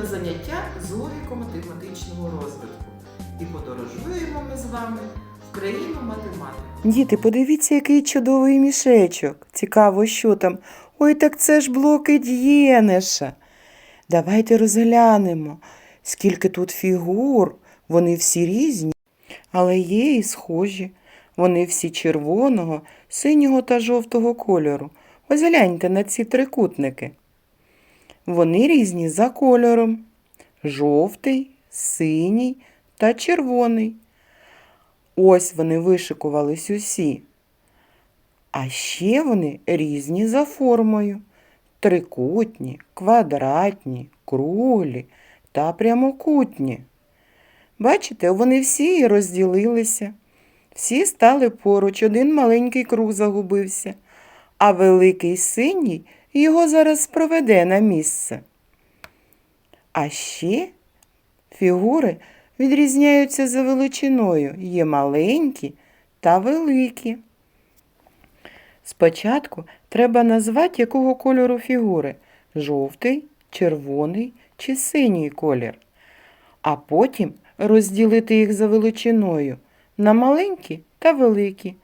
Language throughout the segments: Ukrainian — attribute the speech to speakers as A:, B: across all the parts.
A: на заняття з логіко-математичного розвитку. І подорожуємо ми з вами в країну математики.
B: Діти, подивіться, який чудовий мішечок. Цікаво, що там. Ой, так це ж блоки Д'єнеша. Давайте розглянемо, скільки тут фігур. Вони всі різні, але є і схожі. Вони всі червоного, синього та жовтого кольору. Ось гляньте на ці трикутники. Вони різні за кольором: жовтий, синій та червоний. Ось вони вишикувались усі. А ще вони різні за формою: трикутні, квадратні, круглі та прямокутні. Бачите, вони всі розділилися. Всі стали поруч, один маленький круг загубився, а великий синій його зараз проведе на місце. А ще фігури відрізняються за величиною, є маленькі та великі. Спочатку треба назвати, якого кольору фігури жовтий, червоний чи синій колір, а потім розділити їх за величиною на маленькі та великі,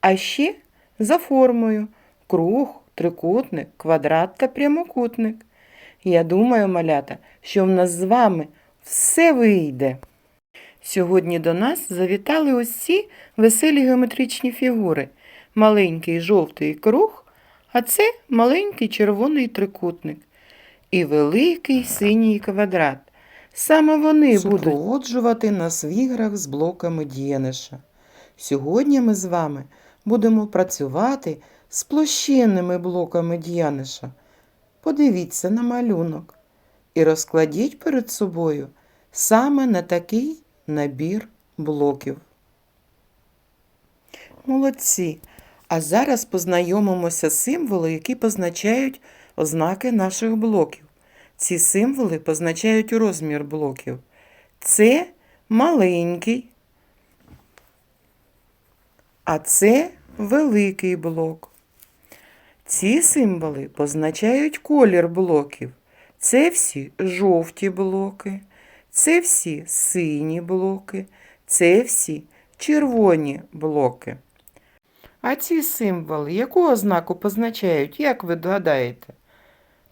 B: а ще за формою круг, трикутник, квадрат та прямокутник. Я думаю, малята, що в нас з вами все вийде. Сьогодні до нас завітали ці веселі геометричні фігури. Маленький жовтий круг, а це маленький червоний трикутник і великий синій квадрат. Саме вони будуть нас в іграх з блоками Дєниша. Сьогодні ми з вами будемо працювати з площинними блоками Д'яниша. Подивіться на малюнок і розкладіть перед собою саме на такий набір блоків. Молодці! А зараз познайомимося з символи, які позначають ознаки наших блоків. Ці символи позначають розмір блоків. Це маленький, а це великий блок. Ці символи позначають колір блоків. Це всі жовті блоки, це всі сині блоки, це всі червоні блоки. А ці символи яку ознаку позначають, як ви догадаєте?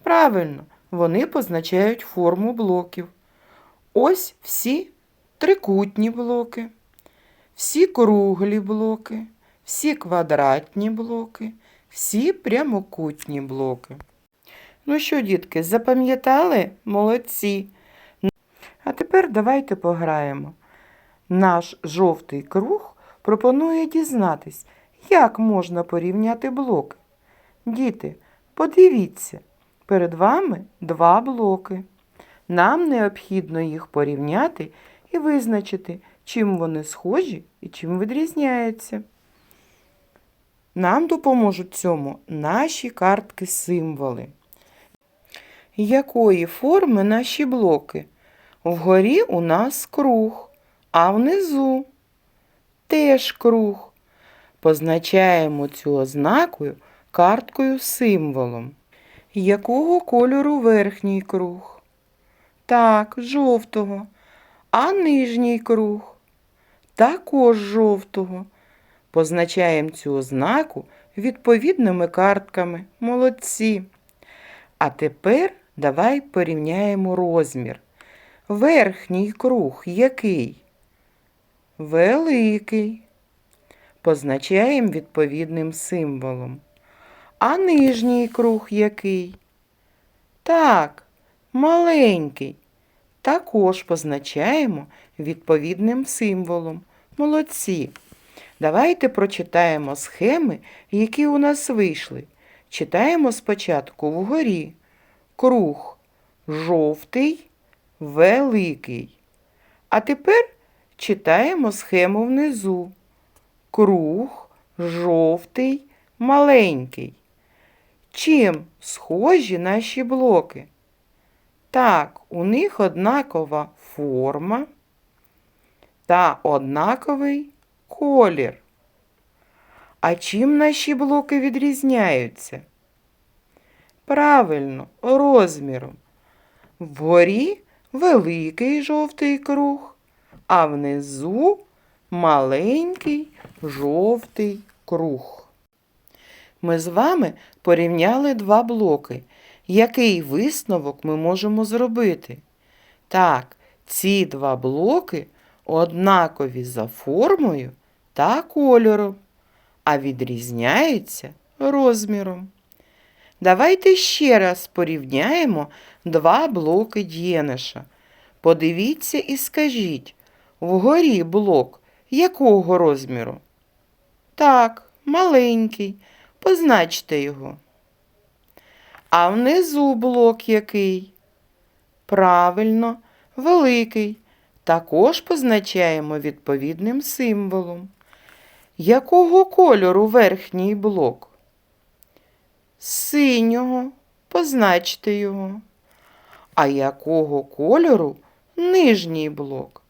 B: Правильно, вони позначають форму блоків. Ось всі трикутні блоки, всі круглі блоки, всі квадратні блоки, всі прямокутні блоки. Ну що, дітки, запам'ятали? Молодці. А тепер давайте пограємо. Наш жовтий круг пропонує дізнатись, як можна порівняти блоки. Діти, подивіться, перед вами два блоки. Нам необхідно їх порівняти і визначити, чим вони схожі і чим відрізняються. Нам допоможуть цьому наші картки-символи. Якої форми наші блоки? Вгорі у нас круг, а внизу теж круг. Позначаємо цю ознакою карткою символом. Якого кольору верхній круг? Так, жовтого. А нижній круг? Також жовтого. Позначаємо цю ознаку відповідними картками. Молодці. А тепер давай порівняємо розмір. Верхній круг який? Великий. Позначаємо відповідним символом. А нижній круг який? Так, маленький. Також позначаємо відповідним символом. Молодці. Давайте прочитаємо схеми, які у нас вийшли. Читаємо спочатку вгорі. Круг жовтий, великий. А тепер читаємо схему внизу. Круг жовтий, маленький. Чим схожі наші блоки? Так, у них однакова форма та однаковий колір. А чим наші блоки відрізняються? Правильно, розміром. Вгорі великий жовтий круг, а внизу маленький жовтий круг. Ми з вами порівняли два блоки. Який висновок ми можемо зробити? Так, ці два блоки однакові за формою та кольором, а відрізняються розміром. Давайте ще раз порівняємо два блоки дієниша. Подивіться і скажіть, вгорі блок якого розміру? Так, маленький. Позначте його. А внизу блок який? Правильно, великий. Також позначаємо відповідним символом. Якого кольору верхній блок? Синього. Позначте його. А якого кольору нижній блок?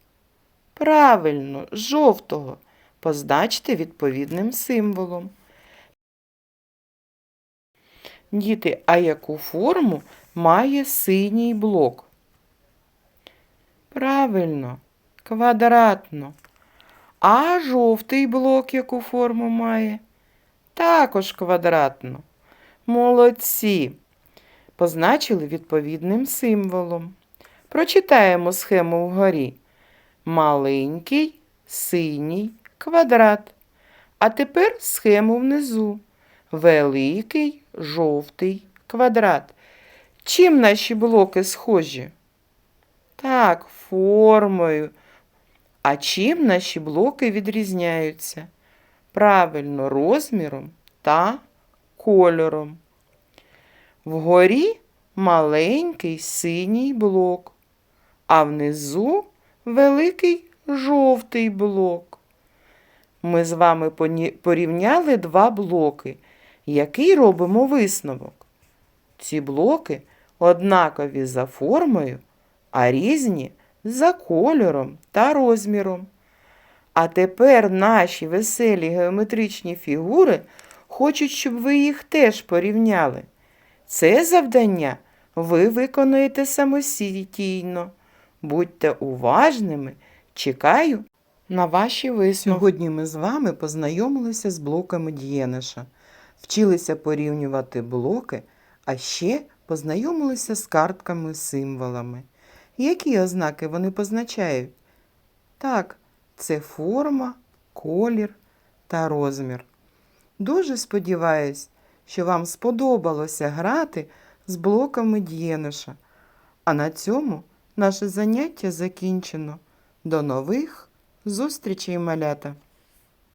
B: Правильно, жовтого. Позначте відповідним символом. Діти, а яку форму має синій блок? Правильно, квадратно. А жовтий блок яку форму має? Також квадратно. Молодці. Позначили відповідним символом. Прочитаємо схему вгорі. Маленький, синій, квадрат. А тепер схему внизу. Великий, жовтий, квадрат. Чим наші блоки схожі? Так, формою. А чим наші блоки відрізняються? Правильно, розміром та кольором. Вгорі маленький синій блок, а внизу великий жовтий блок. Ми з вами порівняли два блоки. Який робимо висновок? Ці блоки однакові за формою, а різні за кольором та розміром. А тепер наші веселі геометричні фігури хочуть, щоб ви їх теж порівняли. Це завдання ви виконуєте самостійно. Будьте уважними, чекаю на ваші висновки. Сьогодні ми з вами познайомилися з блоками дієниша, вчилися порівнювати блоки, а ще познайомилися з картками символами. Які ознаки вони позначають? Так, це форма, колір та розмір. Дуже сподіваюсь, що вам сподобалося грати з блоками дієниша. А на цьому наше заняття закінчено. До нових зустрічей, малята!